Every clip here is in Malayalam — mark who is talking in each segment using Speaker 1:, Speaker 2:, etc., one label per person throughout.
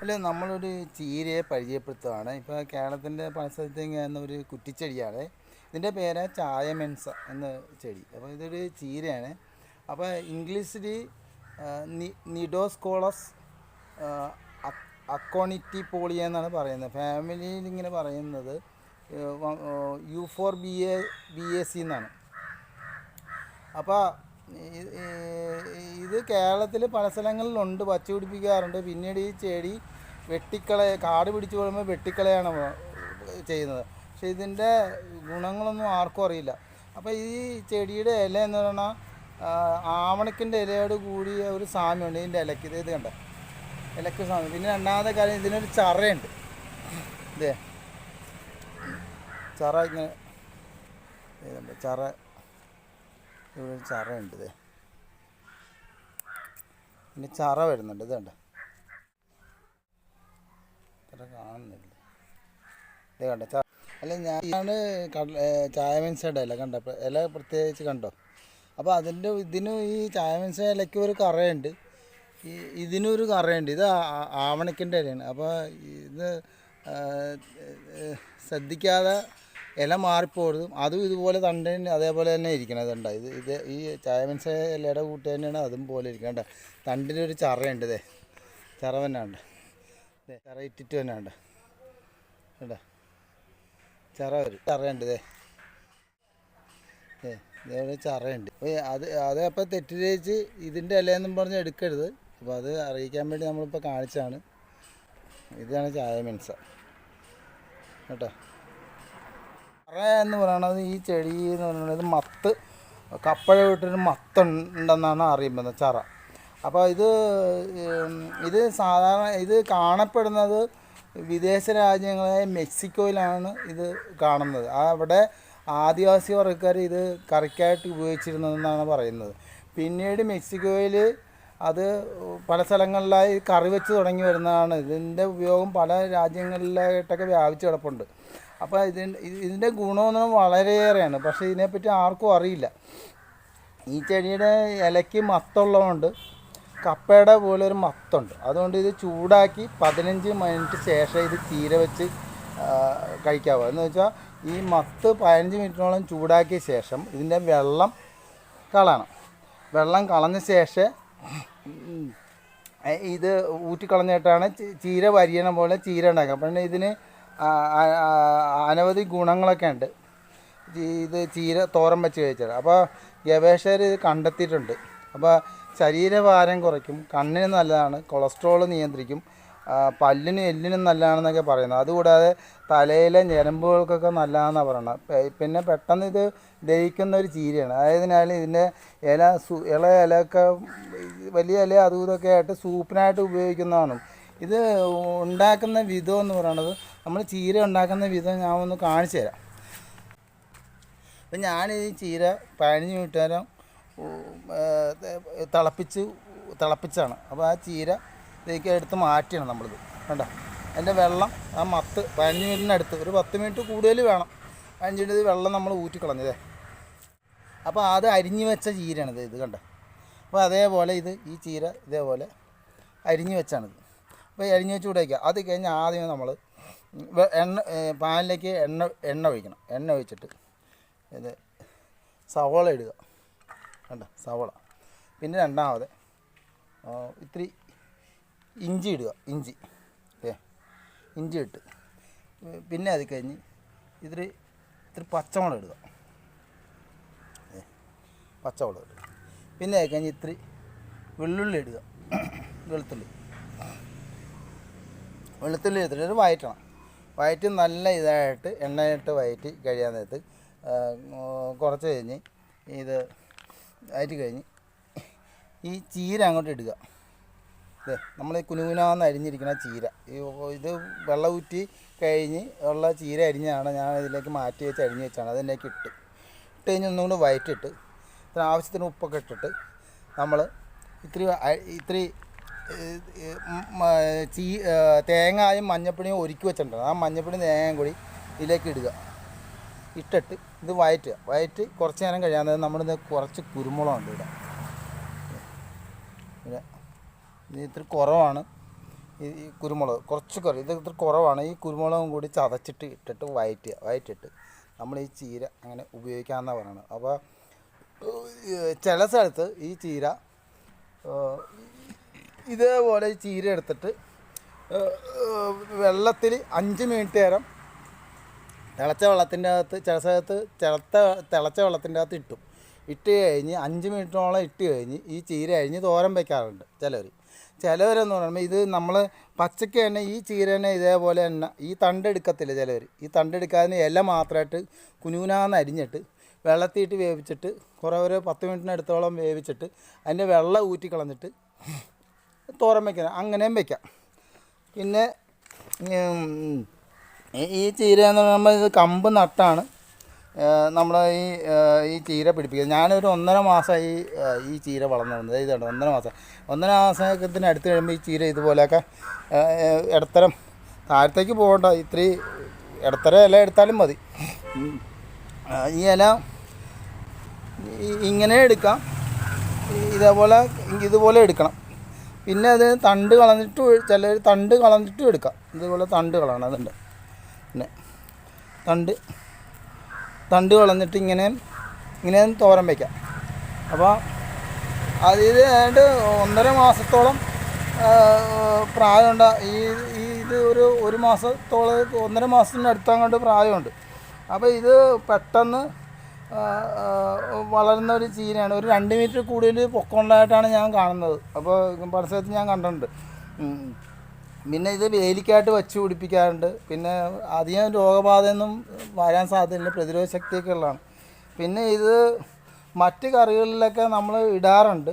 Speaker 1: അല്ല നമ്മളൊരു ചീരയെ പരിചയപ്പെടുത്തുകയാണ് ഇപ്പോൾ കേരളത്തിന്റെ വരുന്ന ഒരു കുറ്റിച്ചെടിയാണ്. ഇതിന്റെ പേര് ചായമെൻസ എന്ന ചെടി. അപ്പോൾ ഇതൊരു ചീരയാണ്. അപ്പോൾ ഇംഗ്ലീഷിൽ നിഡോസ്കോളസ് അക്കോണിറ്റി പോളിയ എന്നാണ് പറയുന്നത്. ഫാമിലിയിൽ ഇങ്ങനെ പറയുന്നത് U for B A B A C എന്നാണ്. അപ്പോൾ ഇത് കേരളത്തിൽ പല സ്ഥലങ്ങളിലുണ്ട്. വച്ചു പിടിപ്പിക്കാറുണ്ട്. പിന്നീട് ഈ ചെടി വെട്ടിക്കള കാട് പിടിച്ചു വരുമ്പോൾ വെട്ടിക്കളയാണ് ചെയ്യുന്നത്. പക്ഷേ ഇതിന്റെ ഗുണങ്ങളൊന്നും ആർക്കും അറിയില്ല. അപ്പോൾ ഈ ചെടിയുടെ ഇല എന്ന് പറഞ്ഞാൽ ആവണക്കിന്റെ ഇലയോട് കൂടിയ ഒരു സാമ്യമുണ്ട്. ഇതിന്റെ ഇലയ്ക്ക് ഇത് ഇത് കണ്ട ഇലക്ക് സാമ്യം. പിന്നെ രണ്ടാമത്തെ കാര്യം ഇതിനൊരു ചറയുണ്ട്. ഇതേ. ചറ ഇങ്ങനെ ചറ. ഇവിടെ ഒരു ചറയുണ്ട് ഇതേ പിന്നെ ചറ വരുന്നുണ്ട് ഇതേണ്ട ഇത്ര കാണുന്നില്ല. ഇത് കണ്ട? അല്ല ഞാൻ കട ചായ മീൻസയുടെ ഇല ഇല പ്രത്യേകിച്ച് കണ്ടോ? അപ്പോൾ അതിന്റെ ഇതിനും ഈ ചായ മീൻസ ഇലയ്ക്കും ഒരു കറയുണ്ട്. ഈ ഇതിനൊരു കറയുണ്ട്. ഇത് ആവണക്കിന്റെ ഇലയാണ്. അപ്പോൾ ഇത് ശ്രദ്ധിക്കാതെ ഇല മാറിപ്പോഴും അതും ഇതുപോലെ തണ്ട അതേപോലെ തന്നെ ഇരിക്കണം ഇതുണ്ട ഇത് ഇത് ഈ ചായമൻസ ഇലയുടെ കൂട്ട് തന്നെയാണ് അതും പോലെ ഇരിക്കണ്ട തണ്ടിനൊരു ചറയുണ്ട് ഇതേ ചറ തന്നെ ഉണ്ട് ചറ ഇട്ടിട്ട് തന്നെ ഉണ്ട് കേട്ടോ ചറ വരും ചറയുണ്ട് ഇതേ ഇതേപോലെ ചറയുണ്ട്. അപ്പോൾ അത് അത് അപ്പോൾ തെറ്റിദ്ധരിച്ച് ഇതിന്റെ ഇലയെന്നും പറഞ്ഞ് എടുക്കരുത്. അപ്പോൾ അത് അറിയിക്കാൻ വേണ്ടി നമ്മളിപ്പോൾ കാണിച്ചാണ് ഇതാണ് ചായ മെൻസ കേട്ടോ? ചറ എന്ന് പറയണത് ഈ ചെടി എന്ന് പറയുന്നത് മത്ത് കപ്പഴ വിട്ടൊരു മത്തുണ്ടെന്നാണ് അറിയുന്നത് ചറ. അപ്പോൾ ഇത് ഇത് സാധാരണ ഇത് കാണപ്പെടുന്നത് വിദേശ രാജ്യങ്ങളായ മെക്സിക്കോയിലാണ് ഇത് കാണുന്നത്. അവിടെ ആദിവാസി വർഗക്കാർ ഇത് കറിക്കായിട്ട് ഉപയോഗിച്ചിരുന്നതെന്നാണ് പറയുന്നത്. പിന്നീട് മെക്സിക്കോയിൽ അത് പല സ്ഥലങ്ങളിലായി കറി വെച്ച് തുടങ്ങി വരുന്നതാണ്. ഇതിന്റെ ഉപയോഗം പല രാജ്യങ്ങളിലായിട്ടൊക്കെ വ്യാപിച്ച് കിടപ്പുണ്ട്. അപ്പോൾ ഇതിന്റെ ഇതിന്റെ ഗുണമെന്ന് വളരെയേറെയാണ്. പക്ഷേ ഇതിനെപ്പറ്റി ആർക്കും അറിയില്ല. ഈ ചെടിയുടെ ഇലയ്ക്ക് മത്തുള്ളതുകൊണ്ട് കപ്പയുടെ പോലെ ഒരു മത്തുണ്ട്. അതുകൊണ്ട് ഇത് ചൂടാക്കി പതിനഞ്ച് മിനിറ്റ് ശേഷം ഇത് ചീര വെച്ച് കഴിക്കാവുക കഴിക്കാവൂ. എന്ന് വെച്ചാൽ ഈ മത്ത് പതിനഞ്ച് മിനിറ്റിനോളം ചൂടാക്കിയ ശേഷം ഇതിന്റെ വെള്ളം കളയണം. വെള്ളം കളഞ്ഞ ശേഷം ഇത് ഊറ്റിക്കളഞ്ഞിട്ടാണ് ചീര വരിയണ പോലെ ചീര ഉണ്ടാക്കുക. അപ്പം ഇതിന് അനവധി ഗുണങ്ങളൊക്കെ ഉണ്ട്. ഇത് ചീര തോരൻ വെച്ച് കഴിച്ചാൽ. അപ്പോൾ ഗവേഷകർ ഇത് കണ്ടെത്തിയിട്ടുണ്ട്. അപ്പോൾ ശരീരഭാരം കുറയ്ക്കും കണ്ണിന് നല്ലതാണ് കൊളസ്ട്രോൾ നിയന്ത്രിക്കും പല്ലിനും എല്ലിനും നല്ലതാണെന്നൊക്കെ പറയുന്നത് അതുകൂടാതെ തലയിലെ ഞരമ്പുകൾക്കൊക്കെ നല്ലതാണെന്നാണ് പറയുന്നത്. പിന്നെ പെട്ടെന്ന് ഇത് ദഹിക്കുന്ന ഒരു ചീരയാണ്. അതായതിനാൽ ഇതിന്റെ ഇല സു ഇല ഇലയൊക്കെ വലിയ ഇല അതും ഇതൊക്കെ ആയിട്ട് സൂപ്പിനായിട്ട് ഉപയോഗിക്കുന്നതാണ്. ഇത് ഉണ്ടാക്കുന്ന വിധം എന്ന് പറയുന്നത് നമ്മൾ ചീര ഉണ്ടാക്കുന്ന വിധം ഞാൻ ഒന്ന് കാണിച്ചു തരാം. അപ്പം ഞാൻ ഈ ചീര പതിനഞ്ച് മിനിറ്റ് നേരം തിളപ്പിച്ച് തിളപ്പിച്ചാണ്. അപ്പോൾ ആ ചീര ഇതേക്ക് എടുത്ത് മാറ്റിയാണ് നമ്മളിത്. വേണ്ട അതിന്റെ വെള്ളം ആ മത്ത് പതിനഞ്ച് മിനിറ്റിനടുത്ത് ഒരു പത്ത് മിനിറ്റ് കൂടുതൽ വേണം. പതിനഞ്ച് മിനിറ്റ് വെള്ളം നമ്മൾ ഊറ്റിക്കളഞ്ഞതേ അപ്പോൾ അത് അരിഞ്ഞു വെച്ച ചീരയാണിത് ഇത് കണ്ട? അപ്പോൾ അതേപോലെ ഇത് ഈ ചീര ഇതേപോലെ അരിഞ്ഞു വെച്ചാണിത്. അപ്പോൾ അരിഞ്ഞു വെച്ച് കൂടെ അത് കഴിഞ്ഞ് ആദ്യം നമ്മൾ എണ്ണ പാനിലേക്ക് എണ്ണ എണ്ണ ഒഴിക്കണം. എണ്ണ ഒഴിച്ചിട്ട് ഇത് സവോള ഇടുക. കണ്ട സവോള. പിന്നെ രണ്ടാമത് ഇത്തിരി ഇഞ്ചി ഇടുക ഇഞ്ചി. ഓക്കെ ഇഞ്ചി ഇട്ട്. പിന്നെ അത് കഴിഞ്ഞ് ഇത്തിരി ഇത്തിരി പച്ചമുളക് ഇടുക. പച്ചമുളക് ഇടുക. പിന്നെ അത് കഴിഞ്ഞ് ഇത്തിരി വെള്ളുള്ളി ഇടുക. വെളുത്തുള്ളി. വെളുത്തുള്ളി എടുത്തിട്ട് വയറ്റണം. വയറ്റി നല്ല ഇതായിട്ട് എണ്ണയിട്ട് വയറ്റി കഴിയാൻ നേരത്ത് കുറച്ച് കഴിഞ്ഞ് ഇത് വയറ്റി കഴിഞ്ഞ് ഈ ചീര അങ്ങോട്ട് ഇടുക. ഇത് നമ്മൾ കുനുകുനാന്ന് അരിഞ്ഞിരിക്കുന്ന ചീര. ഇത് വെള്ളം ഊറ്റി കഴിഞ്ഞ് ഉള്ള ചീര അരിഞ്ഞാണ് ഞാൻ ഇതിലേക്ക് മാറ്റി വെച്ച് അരിഞ്ഞ് വെച്ചാണ് അതിലേക്ക് ഇട്ട്. ഇട്ട് കഴിഞ്ഞ് ഒന്നും കൂടി വയറ്റിട്ട് ഇതിന് ആവശ്യത്തിന് ഉപ്പൊക്കെ ഇട്ടിട്ട് നമ്മൾ ഇത്തിരി ഇത്തിരി ചീ തേങ്ങായും മഞ്ഞപ്പൊടിയും ഒരുക്കി വെച്ചിട്ടുണ്ട്. ആ മഞ്ഞപ്പൊടിയും തേങ്ങയും കൂടി ഇതിലേക്ക് ഇടുക. ഇട്ടിട്ട് ഇത് വയറ്റുക. വയറ്റ് കുറച്ച് നേരം കഴിയാൻ നമ്മളിത് കുറച്ച് കുരുമുളകുണ്ട് ഇവിടെ. പിന്നെ ഇത് ഇത്തിരി കുറവാണ് ഈ കുരുമുളക്. കുറച്ച് കുറവ്. ഇത് ഇത്ര കുറവാണ്. ഈ കുരുമുളകും കൂടി ചതച്ചിട്ട് ഇട്ടിട്ട് വയറ്റുക. വയറ്റിട്ട് നമ്മൾ ഈ ചീര അങ്ങനെ ഉപയോഗിക്കാമെന്നാണ് പറയുന്നത് അപ്പോൾ ചില സ്ഥലത്ത് ഈ ചീര ഇതേപോലെ ചീര എടുത്തിട്ട് വെള്ളത്തിൽ അഞ്ച് മിനിറ്റ് നേരം തിളച്ച വെള്ളത്തിന്റെ അകത്ത് ചില സ്ഥലത്ത് തിളത്ത തിളച്ച വെള്ളത്തിന്റെ അകത്ത് ഇട്ടും. ഇട്ട് കഴിഞ്ഞ് അഞ്ച് മിനിറ്റോളം ഇട്ട് കഴിഞ്ഞ് ഈ ചീര കഴിഞ്ഞ് തോരൻ വയ്ക്കാറുണ്ട് ചിലർ ചിലവരെന്ന് പറയുമ്പോൾ ഇത് നമ്മൾ പച്ചയ്ക്ക് തന്നെ ഈ ചീര തന്നെ ഇതേപോലെ തന്നെ ഈ തണ്ടെടുക്കത്തില്ല ചിലവർ ഈ തണ്ട് എടുക്കാതെ ഇല മാത്രമായിട്ട് കുനുകുനാന്ന് അരിഞ്ഞിട്ട് വെള്ളത്തിയിട്ട് വേവിച്ചിട്ട് കുറേ ഒരു പത്ത് മിനിറ്റിനടുത്തോളം വേവിച്ചിട്ട് അതിന്റെ വെള്ളം ഊറ്റി കളഞ്ഞിട്ട് തോരൻ വയ്ക്കണം അങ്ങനെയും വയ്ക്കാം പിന്നെ ഈ- ചീര എന്ന് പറയുമ്പോൾ ഇത് കമ്പ് നട്ടാണ്. നമ്മൾ ഈ ഈ ചീര പിടിപ്പിക്കുന്നത്. ഞാനൊരു ഒന്നര മാസം ഈ ചീര വളർന്നു വന്നത്. ഇതുണ്ട് ഒന്നര മാസം. ഒന്നര മാസത്തിന് അടുത്ത് കഴിയുമ്പോൾ ഈ ചീര ഇതുപോലെയൊക്കെ ഇടത്തരം താഴത്തേക്ക് പോകണ്ട. ഇത്ര ഇടത്തരം ഇല എടുത്താലും മതി. ഈ ഇല ഇങ്ങനെ എടുക്കാം. ഇതേപോലെ ഇതുപോലെ എടുക്കണം. പിന്നെ അത് തണ്ട് കളഞ്ഞിട്ട് ചിലർ തണ്ട് കളഞ്ഞിട്ടും എടുക്കാം. ഇതുപോലെ തണ്ട് കളയണം അതുണ്ട് പിന്നെ തണ്ട് തണ്ട് കളഞ്ഞിട്ട് ഇങ്ങനെ ഇങ്ങനെ തോരൻ വയ്ക്കാം അപ്പോൾ അത് ഏതാണ്ട് ഒന്നര മാസത്തോളം പ്രായമുണ്ട. ഈ ഇത് ഒരു ഒരു മാസത്തോളം ഒന്നര മാസത്തിന് അടുത്താങ്ങാണ്ട് പ്രായമുണ്ട്. അപ്പോൾ ഇത് പെട്ടെന്ന് വളരുന്ന ഒരു ചീരയാണ് ഒരു രണ്ട് മീറ്റർ കൂടുതൽ പൊക്കമുള്ളതായിട്ടാണ് ഞാൻ കാണുന്നത്. അപ്പോൾ പരിസരത്ത് ഞാൻ കണ്ടിട്ടുണ്ട്. പിന്നെ ഇത് വേലിക്കായിട്ട് വച്ച് പിടിപ്പിക്കാറുണ്ട്. പിന്നെ അധികം രോഗബാധയൊന്നും വരാൻ സാധ്യതയില്ല. പ്രതിരോധ ശക്തിയൊക്കെ ഉള്ളതാണ്. പിന്നെ ഇത് മറ്റ് കറികളിലൊക്കെ നമ്മൾ ഇടാറുണ്ട്.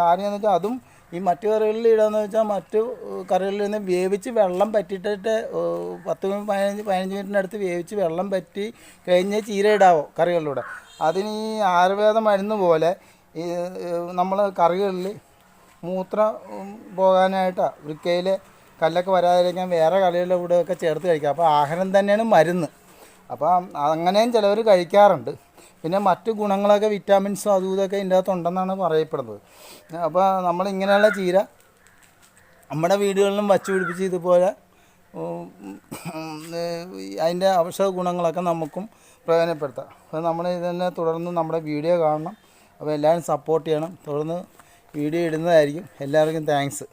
Speaker 1: കാര്യം എന്ന് വെച്ചാൽ അതും ഈ മറ്റു കറികളിൽ ഇടാന്ന് വെച്ചാൽ മറ്റു കറികളിൽ നിന്ന് വേവിച്ച് വെള്ളം പറ്റിയിട്ടിട്ട് പത്ത് പതിനഞ്ച് പതിനഞ്ച് മിനിറ്റിനടുത്ത് വേവിച്ച് വെള്ളം പറ്റി കഴിഞ്ഞ് ചീര ഇടാവോ കറികളിലൂടെ? അതിന് ഈ ആയുർവേദ മരുന്ന് പോലെ ഈ നമ്മൾ കറികളിൽ മൂത്രം പോകാനായിട്ടാണ് വൃക്കയിൽ കല്ലൊക്കെ വരാതിരിക്കാൻ വേറെ കറികളുടെ കൂടെ ഒക്കെ ചേർത്ത് കഴിക്കാം. അപ്പോൾ ആഹാരം തന്നെയാണ് മരുന്ന്. അപ്പം അങ്ങനെയും ചിലവർ കഴിക്കാറുണ്ട്. പിന്നെ മറ്റു ഗുണങ്ങളൊക്കെ വിറ്റാമിൻസും അതും ഇതൊക്കെ ഇതിന്റെ അകത്ത് ഉണ്ടെന്നാണ് പറയപ്പെടുന്നത്. അപ്പോൾ നമ്മൾ ഇങ്ങനെയുള്ള ചീര നമ്മുടെ വീടുകളിലും വച്ച് പിടിപ്പിച്ച് ഇതുപോലെ അതിന്റെ ഔഷധ ഗുണങ്ങളൊക്കെ നമുക്കും പ്രയോജനപ്പെടുത്താം. അപ്പോൾ നമ്മൾ ഇതന്നെ തുടർന്ന് നമ്മുടെ വീഡിയോ കാണണം. അപ്പോൾ എല്ലാവരും സപ്പോർട്ട് ചെയ്യണം. തുടർന്ന് വീഡിയോ ഇടുന്നതായിരിക്കും. എല്ലാവർക്കും താങ്ക്സ്